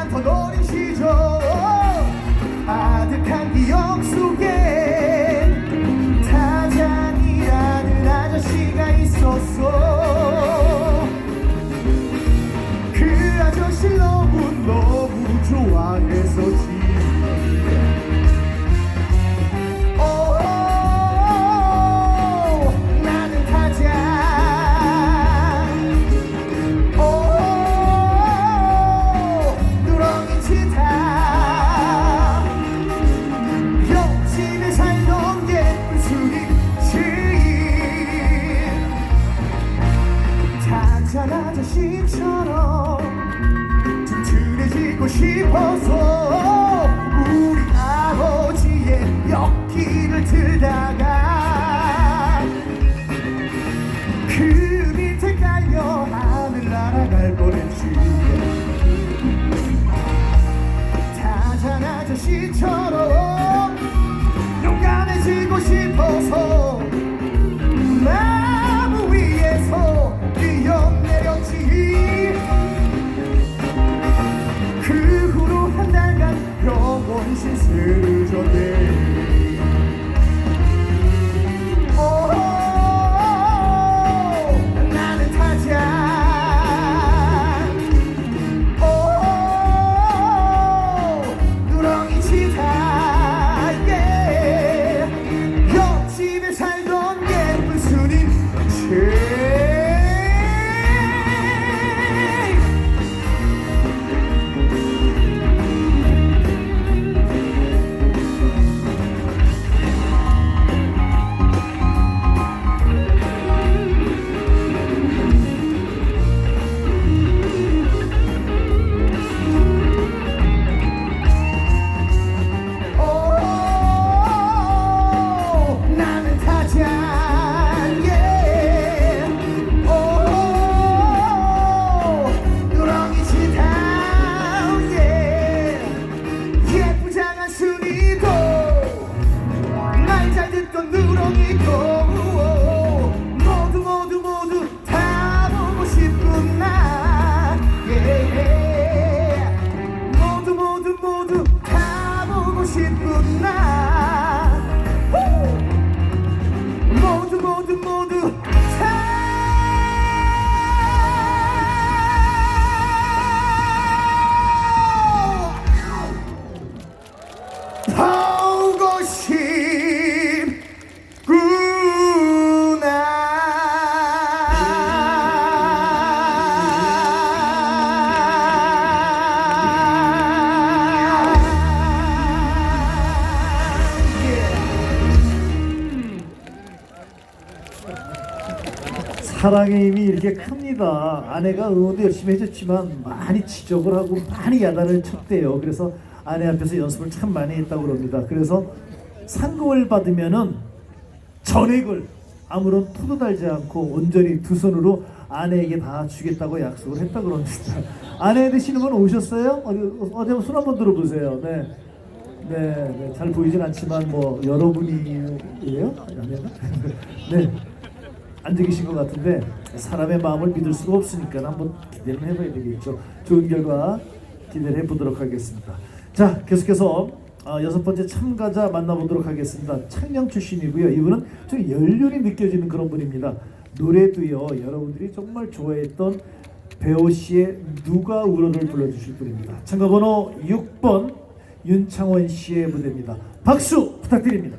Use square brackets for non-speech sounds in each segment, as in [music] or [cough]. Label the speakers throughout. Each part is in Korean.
Speaker 1: entre gaulis 자신처럼 튼튼해지고 싶어서 우리 아버지의 역기를 들다가 그 밑에 깔려 하늘 날아갈 뻔했지. 다잔 아저씨 처럼 용감해지고 싶어서 Jerusalem.
Speaker 2: 사랑의 힘이 이렇게 큽니다. 아내가 응원도 열심히 해줬지만 많이 지적을 하고 많이 야단을 쳤대요. 그래서 아내 앞에서 연습을 참 많이 했다고 그럽니다. 그래서 상금을 받으면은 전액을 아무런 토도 달지 않고 온전히 두 손으로 아내에게 다 주겠다고 약속을 했다 그럽니다. [laughs] 아내 되시는 분 오셨어요? 어디 어디 손 한번 들어보세요. 네. 네, 네, 잘 보이진 않지만 뭐 여러분이에요? 아내가? [laughs] 네. 앉아 계신 것 같은데 사람의 마음을 믿을 수가 없으니까 한번 기대를 해봐야 되겠죠. 좋은 결과 기대를 해보도록 하겠습니다. 자, 계속해서 아, 여섯 번째 참가자 만나보도록 하겠습니다. 창녕 출신이고요. 이분은 좀 연륜이 느껴지는 그런 분입니다. 노래도요. 여러분들이 정말 좋아했던 배우 씨의 누가 울어를 불러주실 분입니다. 참가번호 6번 윤창원 씨의 무대입니다. 박수 부탁드립니다.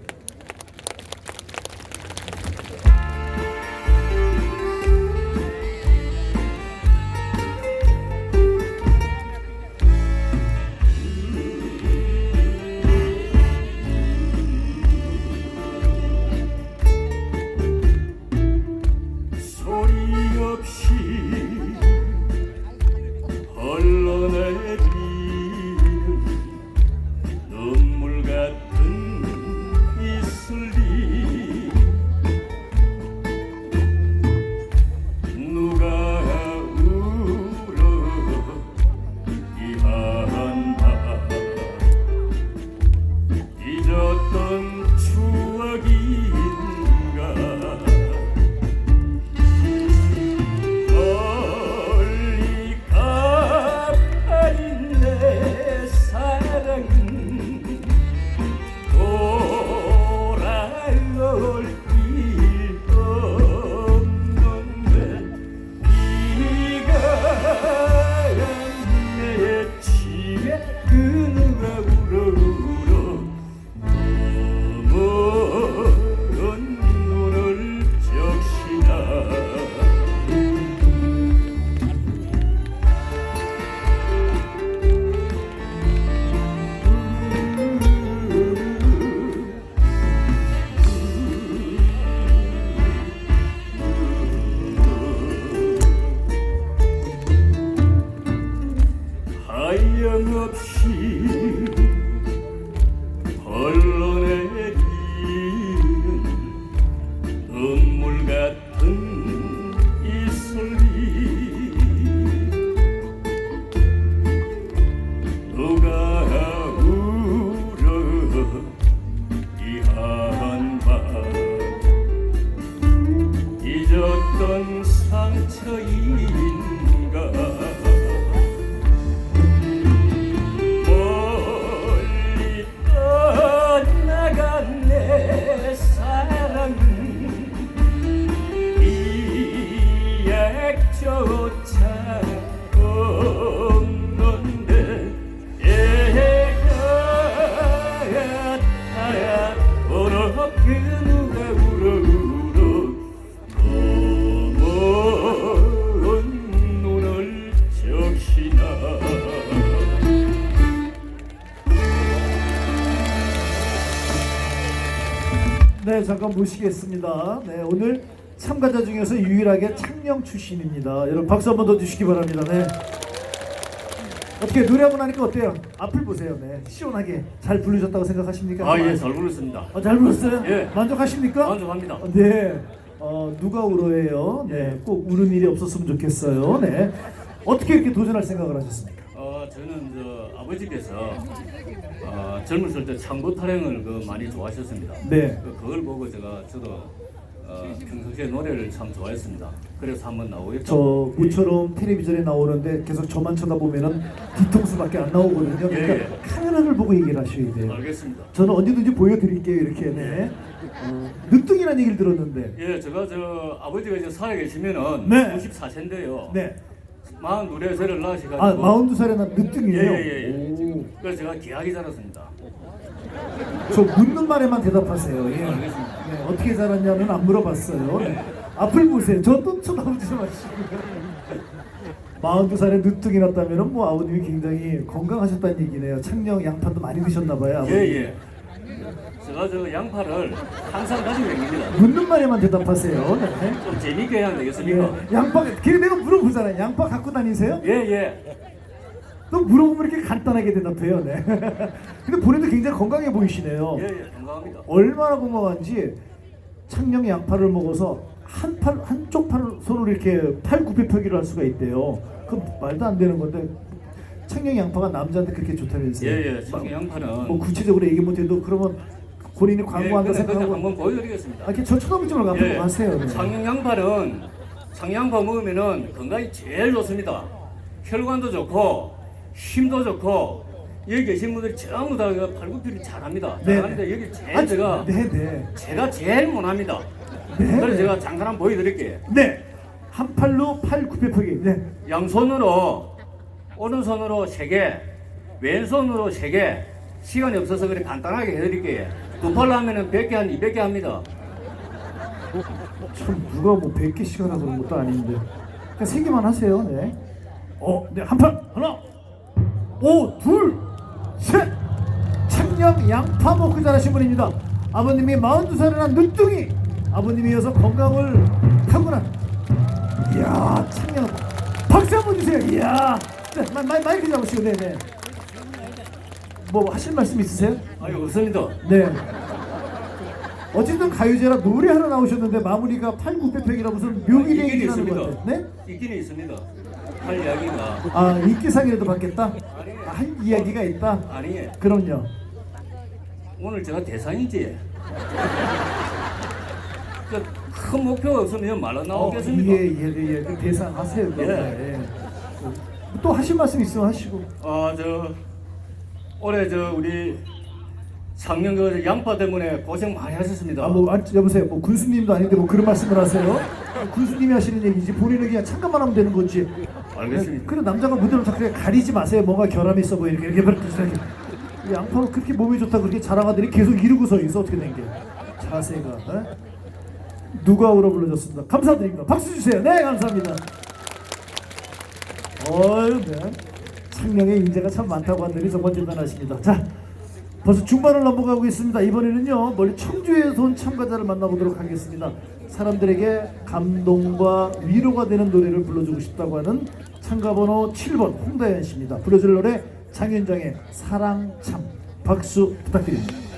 Speaker 2: 네, 잠깐 모시겠습니다. 네, 오늘 참가자 중에서 유일하게 창녕 출신입니다. 여러분 박수 한번 더 주시기 바랍니다. 네. 어떻게 노래 한번 하니까 어때요? 앞을 보세요. 네, 시원하게 잘 부르셨다고 생각하십니까?
Speaker 3: 아 예 잘 부르습니다
Speaker 2: 어, 잘 불렀어요?
Speaker 3: 예.
Speaker 2: 만족하십니까?
Speaker 3: 만족합니다
Speaker 2: 어, 네. 어, 누가 울어예요? 네. 꼭 우는 일이 없었으면 좋겠어요. 네. 어떻게 이렇게 도전할 생각을 하셨습니까?
Speaker 3: 어, 저는 저 아버지께서 어, 젊었을 때 창고 타령을 그 많이 좋아하셨습니다.
Speaker 2: 네.
Speaker 3: 그, 그걸 보고 제가 저도 어, 평상시에 노래를 참 좋아했습니다. 그래서 한번 나오겠다.
Speaker 2: 저 모처럼 텔레비전에 나오는데 계속 저만 쳐다보면은 뒤통수밖에 안 나오거든요. 그러니까
Speaker 3: 예, 예.
Speaker 2: 카메라를 보고 얘기를 하셔야 돼요.
Speaker 3: 알겠습니다.
Speaker 2: 저는 언제든지 보여드릴게요. 이렇게 네. 어, 늦둥이라는 얘기를 들었는데.
Speaker 3: 예, 제가 저 아버지가 이제 살아 계시면은
Speaker 2: 네.
Speaker 3: 94세인데요.
Speaker 2: 네.
Speaker 3: 마흔 저를 낳으셔가지고
Speaker 2: 아, 42살에 난 늦둥이에요.
Speaker 3: 예, 예, 예.
Speaker 2: 오.
Speaker 3: 그래서 제가 기하게 자랐습니다.
Speaker 2: 저 묻는 말에만 대답하세요. 예.
Speaker 3: 알겠습니다.
Speaker 2: 네, 어떻게 자랐냐면 안 물어봤어요. 네. 앞을 보세요. 저또 쳐다보지 마시고요. 42살에 늦둥이 났다면 뭐 아버님이 굉장히 건강하셨다는 얘기네요. 창녕 양파도 많이 드셨나 봐요.
Speaker 3: 예, 예. 제가 저 양파를 항상 가지고 다닙니다.
Speaker 2: 묻는 말에만 대답하세요. 네.
Speaker 3: 좀 재밌게 해야 되겠습니까?
Speaker 2: 예. 양파, 그래 내가 물어보잖아요. 양파 갖고 다니세요?
Speaker 3: 예, 예.
Speaker 2: 또 물어보면 이렇게 간단하게 대답해요. 네. [laughs] 근데 본인도 굉장히 건강해 보이시네요.
Speaker 3: 예, 예. 건강합니다.
Speaker 2: 얼마나 건강한지 창녕 양파를 먹어서 한 팔 한쪽 팔 손으로 이렇게 팔 굽혀 펴기를 할 수가 있대요. 그 말도 안 되는 건데 창녕 양파가 남자한테 그렇게 좋다면서요?
Speaker 3: 예, 예. 청양 양파는
Speaker 2: 뭐 구체적으로 얘기 못해도 그러면 본인이
Speaker 3: 예,
Speaker 2: 광고한다
Speaker 3: 근데
Speaker 2: 생각하고
Speaker 3: 한번 보여드리겠습니다.
Speaker 2: 아, 저 쳐다보지 말고 앞으로
Speaker 3: 예,
Speaker 2: 가세요. 네.
Speaker 3: 청양 양파는 청양 양파 먹으면은 건강이 제일 좋습니다. 혈관도 좋고 힘도 좋고 여기 계신 분들이 전부 다그 팔굽혀를 잘합니다.
Speaker 2: 네.
Speaker 3: 잘하는데 여기 제일
Speaker 2: 아,
Speaker 3: 제가
Speaker 2: 네, 네.
Speaker 3: 제가 제일 못합니다.
Speaker 2: 네,
Speaker 3: 그래서
Speaker 2: 네.
Speaker 3: 제가 잠깐 한번 보여드릴게요.
Speaker 2: 네. 한 팔로 팔 굽혀 펴기. 네.
Speaker 3: 양손으로 오른손으로 세 개, 왼손으로 세 개. 시간이 없어서 그래 간단하게 해드릴게요. 두 팔로 하면은 100개 한 200개 합니다.
Speaker 2: 참 누가 뭐 100개씩 하나 그런 것도 아닌데 그냥 세 개만 하세요 네. 어, 네, 한 판, 하나, 오, 둘, 셋. 창녕 양파 먹고 자라신 분입니다. 아버님이 42살이나 늦둥이. 아버님이 이어서 건강을 타고난. 이야, 창녕. 박수 한번 주세요. 이야. 자, 마, 마, 마이크 잡으시고, 네, 네. 뭐 하실 말씀 있으세요?
Speaker 3: 아유 없습니다.
Speaker 2: 네. 어쨌든 가요제라 노래 하나 나오셨는데 마무리가 팔굽혀펴기라 무슨 묘기 얘기를 하는 것. 같아요. 네?
Speaker 3: 있기는 있습니다. 할 이야기가
Speaker 2: 아 인기상이라도 받겠다? 아, 한 이야기가 있다?
Speaker 3: 아니에요.
Speaker 2: 그럼요.
Speaker 3: 오늘 제가 대상이지. 그큰 목표가 없으면 말로 나오겠습니까?
Speaker 2: 예, 예, 예, 예. 그 대상 하세요. 그럼.
Speaker 3: 예.
Speaker 2: 예. 또 하실 말씀 있으면 하시고.
Speaker 3: 아, 저 올해 저 우리 작년 그 양파 때문에 고생 많이 하셨습니다.
Speaker 2: 아, 뭐, 아, 여보세요. 뭐, 군수님도 아닌데 뭐 그런 말씀을 하세요? 군수님이 하시는 얘기지. 본인은 그냥 참가만 하면 되는 거지.
Speaker 3: 알겠습니다.
Speaker 2: 그래, 남자가 무대로 자 그냥 가리지 마세요. 뭔가 결함이 있어 보이게. 이렇게 이렇게 양파로 그렇게 몸이 좋다 그렇게 자랑하더니 계속 이러고 서 있어. 어떻게 된 게. 자세가. 어? 누가 울어 불러줬습니다. 감사드립니다. 박수 주세요. 네, 감사합니다. 어휴, 네. 창녕의 인재가 참 많다고 하더니 정말 대단하십니다. 자, 벌써 중반을 넘어가고 있습니다. 이번에는요 멀리 청주에서 온 참가자를 만나보도록 하겠습니다. 사람들에게 감동과 위로가 되는 노래를 불러주고 싶다고 하는 참가번호 7번 홍다현 씨입니다. 불러줄 노래 장윤정의 사랑 참 박수 부탁드립니다.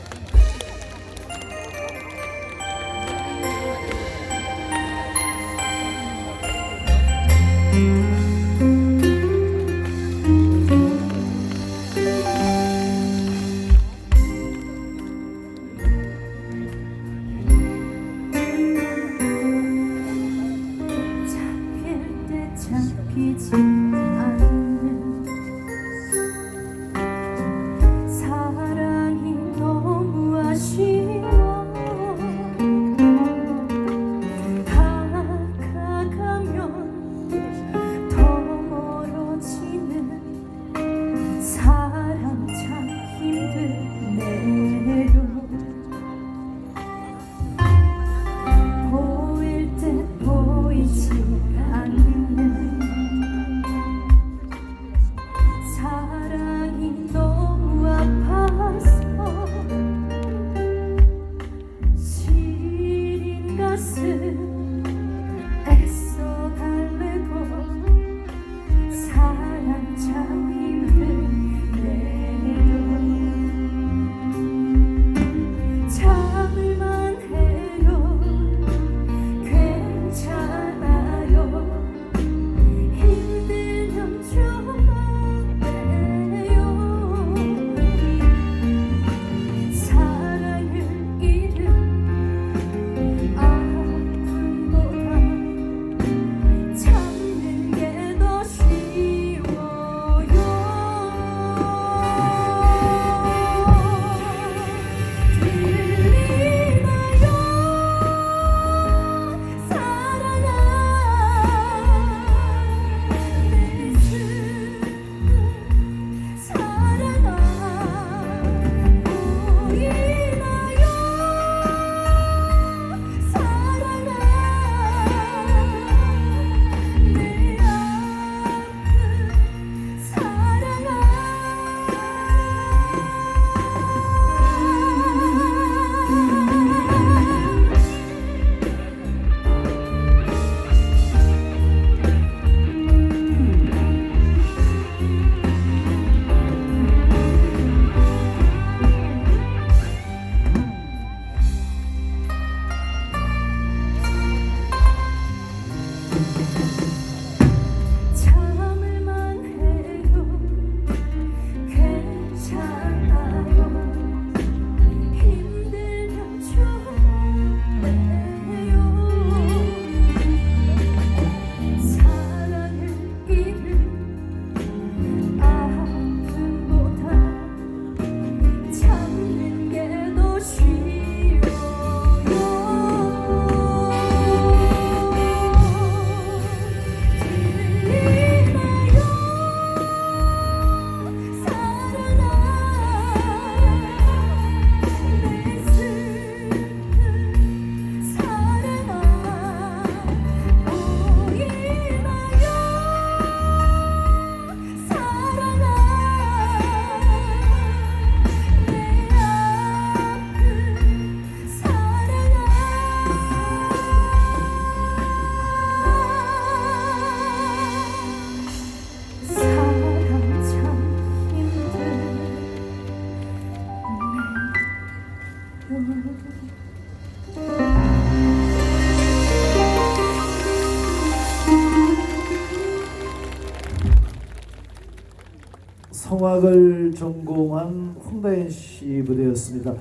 Speaker 2: 성악을 전공한 홍다현 씨 무대였습니다.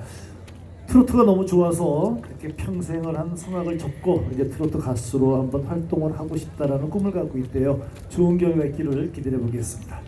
Speaker 2: 트로트가 너무 좋아서 이렇게 평생을 한 성악을 접고 이제 트로트 가수로 한번 활동을 하고 싶다라는 꿈을 갖고 있대요. 좋은 결과 있기를 기대해 보겠습니다.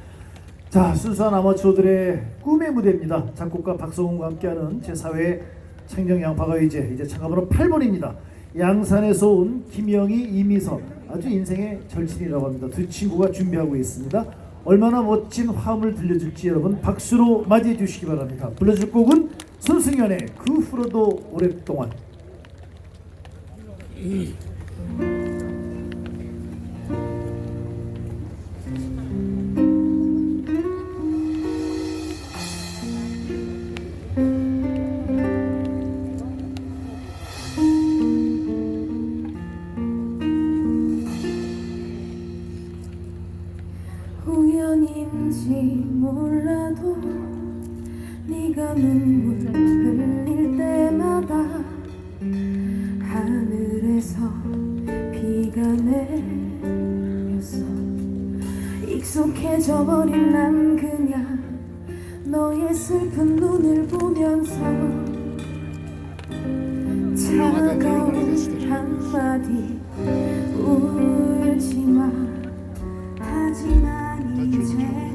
Speaker 2: 자, 순수한 아마추어들의 꿈의 무대입니다. 작곡가 박성훈과 함께하는 제4회 창녕 양파가요제 이제 참가번호 8번입니다. 양산에서 온 김영희, 이미선 아주 인생의 절친이라고 합니다. 두 친구가 준비하고 있습니다. 얼마나 멋진 화음을 들려줄지 여러분 박수로 맞이해 주시기 바랍니다. 불러줄 곡은 손승연의 그 후로도 오랫동안
Speaker 4: 익숙해져 버린 난 그냥 너의 슬픈 눈을 보면서 차가운 한마디 울지마. 하지만 이제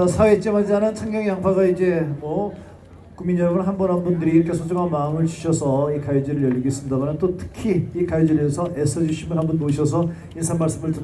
Speaker 2: 자, 사회쯤하지 않은 창경 양파가 이제 뭐 국민 여러분 한 분 한 분들이 이렇게 소중한 마음을 주셔서 이 가요제를 열리겠습니다만 또 특히 이 가요제를 위해서 애써주신 분 한 분 모셔서 인사 말씀을 듣도록